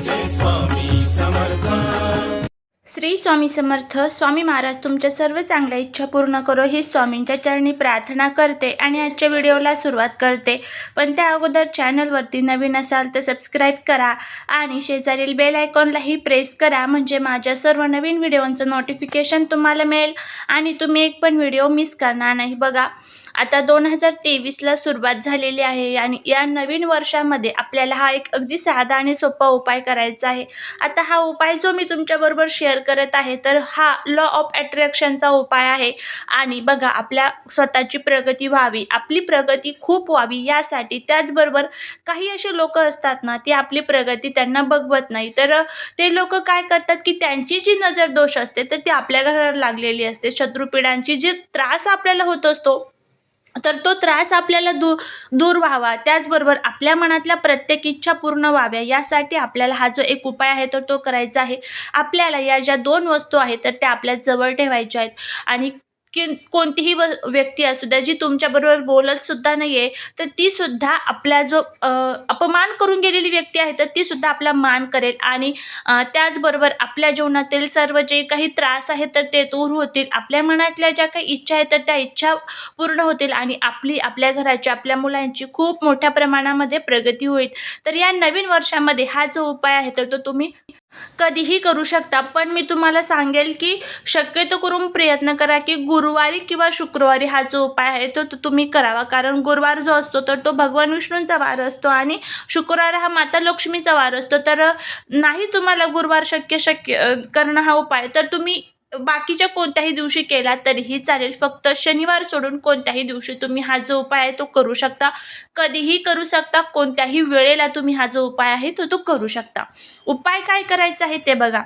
this one. Shri Swami Samarth Swami Maharaj तुमच्या सर्व चांगल्या इच्छा पूर्ण करो ही स्वामींच्या चरणी प्रार्थना करते आणि आजच्या व्हिडिओला सुरुवात करते. पण त्या अगोदर चॅनलवरती नवीन असाल तर सबस्क्राईब करा आणि शेजारील बेल आयकॉनलाही प्रेस करा म्हणजे माझ्या सर्व नवीन व्हिडिओंचं नोटिफिकेशन तुम्हाला मिळेल आणि तुम्ही एक पण व्हिडिओ मिस करणार नाही बघा. आता दोन हजार तेवीसला सुरुवात झालेली आहे आणि या नवीन वर्षामध्ये आपल्याला हा एक अगदी साधा आणि सोपा उपाय करायचा आहे. आता हा उपाय जो मी तुमच्याबरोबर शेअर करत आहे तर हा लॉ ऑफ अट्रॅक्शनचा उपाय आहे. आणि बघा आपल्या स्वतःची प्रगती व्हावी आपली प्रगती खूप व्हावी यासाठी त्याचबरोबर काही असे लोक असतात ना ती आपली प्रगती त्यांना बघवत नाही. तर ते लोक काय करतात की त्यांची जी नजर दोष असते तर ती आपल्या घराला लागलेली असते. शत्रुपीडांची जी त्रास आपल्याला होत असतो तर तो त्रास आपल्याला दू दूर व्हावा. त्याचबरोबर आपल्या मनातल्या प्रत्येक इच्छा पूर्ण व्हाव्या. यासाठी आपल्याला हा जो एक उपाय आहे तर तो करायचा आहे. आपल्याला या ज्या दोन वस्तू आहेत तर त्या आपल्या जवळ ठेवायच्या आहेत. आणि की कोणतीही व व्यक्ती असू द्या जी तुमच्याबरोबर बोलतसुद्धा नाही आहे तर तीसुद्धा आपला जो अपमान करून गेलेली व्यक्ती आहे तर तीसुद्धा आपला मान करेल. आणि त्याचबरोबर आपल्या जीवनातील सर्व जे काही त्रास आहेत तर ते दूर होतील. आपल्या मनातल्या ज्या काही इच्छा आहेत तर त्या इच्छा पूर्ण होतील. आणि आपली आपल्या घराची आपल्या मुलांची खूप मोठ्या प्रमाणामध्ये प्रगती होईल. तर या नवीन वर्षामध्ये हा जो उपाय आहे तर तो तुम्ही कधीही करू शकता. पण मी तुम्हाला सांगेल की शक्यतो करून प्रयत्न करा की गुरुवारी किंवा शुक्रवारी हा जो उपाय आहे तो तुम्ही करावा. कारण गुरुवार जो असतो तर तो भगवान विष्णूंचा वार असतो आणि शुक्रवार हा माता लक्ष्मीचा वार असतो. तर नाही तुम्हाला गुरुवार शक्य शक्य करणं हा उपाय. तर तुम्ही बाकीच्या कोणत्याही दिवशी केला तरीही चालेल. फक्त शनिवार सोडून कोणत्याही दिवशी तुम्ही हा जो उपाय आहे तो करू शकता. कधीही करू शकता कोणत्याही वेळेला तुम्ही हा जो उपाय आहे तो तो करू शकता. उपाय काय करायचा आहे ते बघा.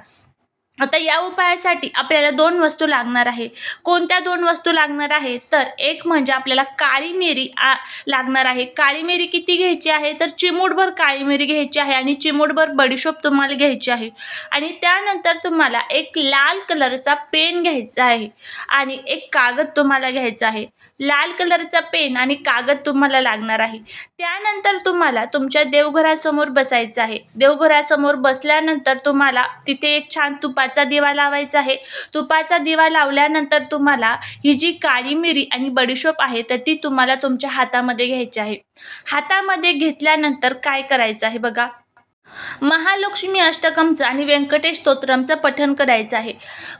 आता या उपायासाठी आपल्याला दोन वस्तू लागणार आहे. कोणत्या दोन वस्तू लागणार आहे? तर एक म्हणजे आपल्याला काळी मिरी आ लागणार आहे. काळी मिरी किती घ्यायची आहे? तर चिमूटभर काळी मिरी घ्यायची आहे आणि चिमूटभर बडीशोप तुम्हाला घ्यायची आहे. आणि त्यानंतर तुम्हाला एक लाल कलरचा पेन घ्यायचा आहे आणि एक कागद तुम्हाला घ्यायचा आहे. लाल कलरचा पेन आणि कागद तुम्हाला लागणार आहे. त्यानंतर तुम्हाला तुमच्या देवघरासमोर बसायचं आहे. देवघरासमोर बसल्यानंतर तुम्हाला तिथे एक छान तुपाचा दिवा लावायचा आहे. तुपाचा दिवा लावल्यानंतर तुम्हाला ही जी काळी मिरी आणि बडीशोप आहे तर ती तुम्हाला तुमच्या हातामध्ये घ्यायची आहे. हातामध्ये घेतल्यानंतर काय करायचं आहे बघा. महालक्ष्मी अष्टकमचं आणि व्यंकटेश स्तोत्रमचं पठण करायचं आहे.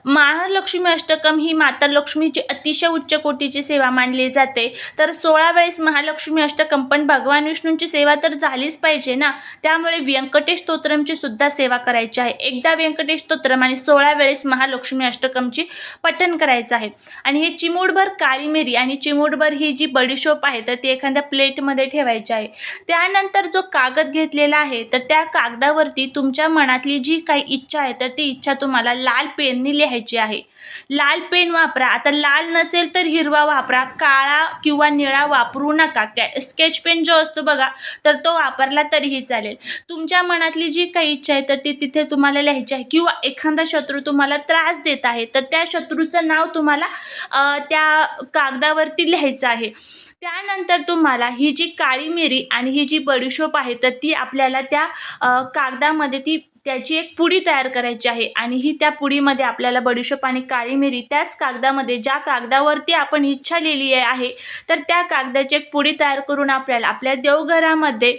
महालक्ष्मी अष्टकम ही माता लक्ष्मीची अतिशय उच्च कोटीची सेवा मानली जाते. तर सोळा वेळेस महालक्ष्मी अष्टकम पण भगवान विष्णूंची सेवा तर झालीच पाहिजे ना? त्यामुळे व्यंकटेश स्तोत्रमची सुद्धा सेवा करायची आहे. एकदा व्यंकटेश स्तोत्रम आणि सोळा वेळेस महालक्ष्मी अष्टकमची पठण करायचं आहे. आणि हे चिमूटभर काळी मिरी आणि चिमूटभर ही जी बडीशोप आहे तर ती एखाद्या प्लेटमध्ये ठेवायची आहे. त्यानंतर जो कागद घेतलेला आहे तर त्या कागदावरती तुमच्या मनातली जी काही इच्छा आहे तर ती इच्छा तुम्हाला लाल पेनने लिहायची आहे. लाल पेन वापरा. आता लाल नसेल तर हिरवा वापरा. काळा किंवा निळा वापरू नका. कॅ स्केच पेन जो असतो बघा तर तो वापरला तरीही चालेल. तुमच्या मनातली जी काही इच्छा आहे तर ती तिथे तुम्हाला लिहायची आहे. किंवा एखादा शत्रू तुम्हाला त्रास देत आहे तर त्या शत्रूचं नाव तुम्हाला त्या कागदावरती लिहायचं आहे. त्यानंतर तुम्हाला ही जी काळी मिरी आणि ही जी बडीशोप आहे तर ती आपल्याला त्या कागदामध्ये ती त्याची एक पुडी तयार करायची आहे आणि ही त्या पुडीमध्ये आपल्याला बडीशोप आणि काळी मिरी त्याच कागदामध्ये ज्या कागदावरती आपण इच्छा लिहिली आहे तर त्या कागदाची एक पुडी तयार करून आपल्याला आपल्या देवघरामध्ये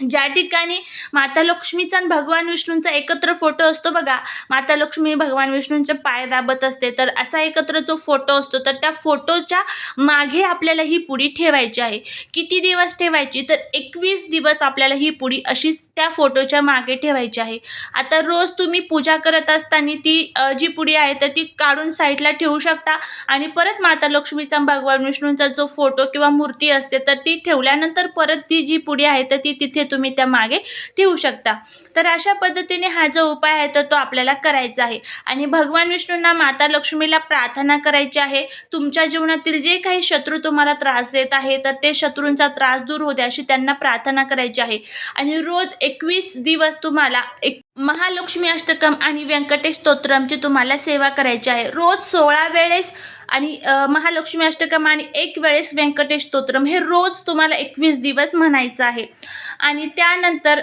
ज्या ठिकाणी माता लक्ष्मीचा आणि भगवान विष्णूंचा एकत्र फोटो असतो बघा माता लक्ष्मी भगवान विष्णूंचे पाय दाबत असते तर असा एकत्र जो फोटो असतो तर त्या फोटोच्या मागे आपल्याला ही पुडी ठेवायची आहे. किती दिवस ठेवायची? तर एकवीस दिवस आपल्याला ही पुडी अशीच त्या फोटोच्या मागे ठेवायची आहे. आता रोज तुम्ही पूजा करत असताना ती जी पुडी आहे तर ती काढून साईडला ठेवू शकता आणि परत माता लक्ष्मीचा भगवान विष्णूंचा जो फोटो किंवा मूर्ती असते तर ती ठेवल्यानंतर परत ती जी पुडी आहे तर ती तिथे तुम्ही त्या मागे ठेवू शकता. तर अशा पद्धतीने हा जो उपाय आहे तर तो आपल्याला करायचा आहे. आणि भगवान विष्णूंना माता लक्ष्मीला प्रार्थना करायची आहे. तुमच्या जीवनातील जे काही शत्रू तुम्हाला त्रास देत आहे तर ते शत्रूंचा त्रास दूर होते अशी त्यांना प्रार्थना करायची आहे. आणि रोज एकवीस दिवस तुम्हाला एक महालक्ष्मी अष्टकम आणि व्यंकटेश स्तोत्रमची तुम्हाला सेवा करायची आहे. रोज सोळा वेळेस आणि महालक्ष्मी अष्टकम आणि एक वेळेस व्यंकटेश स्तोत्रम हे रोज तुम्हाला एकवीस दिवस म्हणायचं आहे. आणि त्यानंतर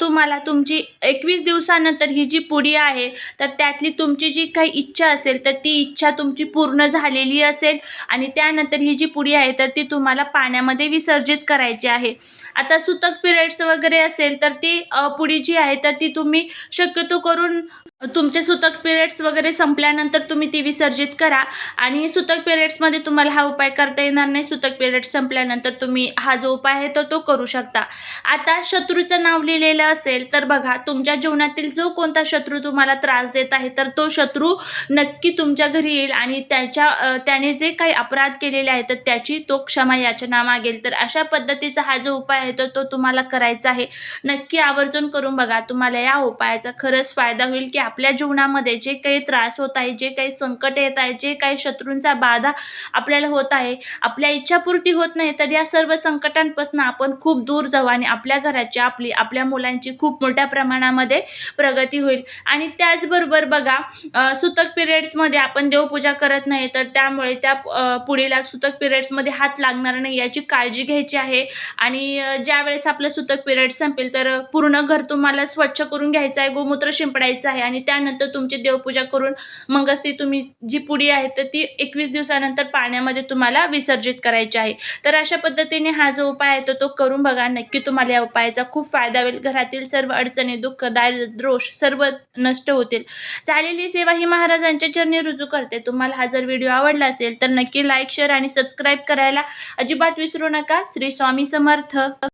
तुम्हाला तुमची एकवीस दिवसानंतर ही जी पुडी आहे तर त्यातली तुमची जी काही इच्छा असेल तर ती इच्छा तुमची पूर्ण झालेली असेल. आणि त्यानंतर ही जी पुडी आहे तर ती तुम्हाला पाण्यामध्ये विसर्जित करायची आहे. आता सुतक पिरियड्स वगैरे असेल तर ती पुडी जी आहे तर ती तुम्ही शक्यतो करून तुमचे सुतक पिरियड्स वगैरे संपल्यानंतर तुम्ही ती विसर्जित करा. आणि सुतक पिरियड्समध्ये तुम्हाला हा उपाय करता येणार नाही. सुतक पिरियड्स संपल्यानंतर तुम्ही हा जो उपाय आहे तर तो करू शकता. आता शत्रूचं नाव लिहिलेलं असेल तर बघा तुमच्या जीवनातील जो कोणता शत्रू तुम्हाला त्रास देत आहे तर तो शत्रू नक्की तुमच्या घरी येईल आणि त्याच्या त्याने जे काही अपराध केलेले आहे तर त्याची तो क्षमा याचना मागेल. तर अशा पद्धतीचा हा जो उपाय आहे तर तो तुम्हाला करायचा आहे. नक्की आवर्जून करून बघा तुम्हाला या उपायाचा खरंच फायदा होईल की आपल्या जीवनामध्ये जे काही त्रास होत आहे जे काही संकट येत आहे जे काही शत्रूंचा बाधा आपल्याला होत आहे आपल्या इच्छापूर्ती होत नाही तर या सर्व संकटांपासून आपण खूप दूर जाऊ आणि आपल्या घराची आपली आपल्या मुलांची खूप मोठ्या प्रमाणामध्ये प्रगती होईल. आणि त्याचबरोबर बघा सुतक पिरियड्समध्ये आपण देवपूजा करत नाही तर त्यामुळे त्या पुढीला सुतक पिरियड्समध्ये हात लागणार नाही याची काळजी घ्यायची आहे. आणि ज्या वेळेस आपलं सुतक पिरियड संपेल तर पूर्ण घर तुम्हाला स्वच्छ करून घ्यायचं आहे गोमूत्र शिंपडायचं आहे आणि त्यानंतर तुमची देवपूजा करून मगच ती तुम्ही जी पुडी आहे तर ती एकवीस दिवसानंतर पाण्यामध्ये तुम्हाला विसर्जित करायची आहे. तर अशा पद्धतीने हा जो उपाय आहे तो तो करून बघा. नक्की तुम्हाला या उपायाचा खूप फायदा होईल. घरातील सर्व अडचणी दुःख दारिद्र्य दोष सर्व नष्ट होतील. झालेली सेवा ही महाराजांच्या चरणी रुजू करते. तुम्हाला हा जर व्हिडिओ आवडला असेल तर नक्की लाईक शेअर आणि सबस्क्राईब करायला अजिबात विसरू नका. श्री स्वामी समर्थ.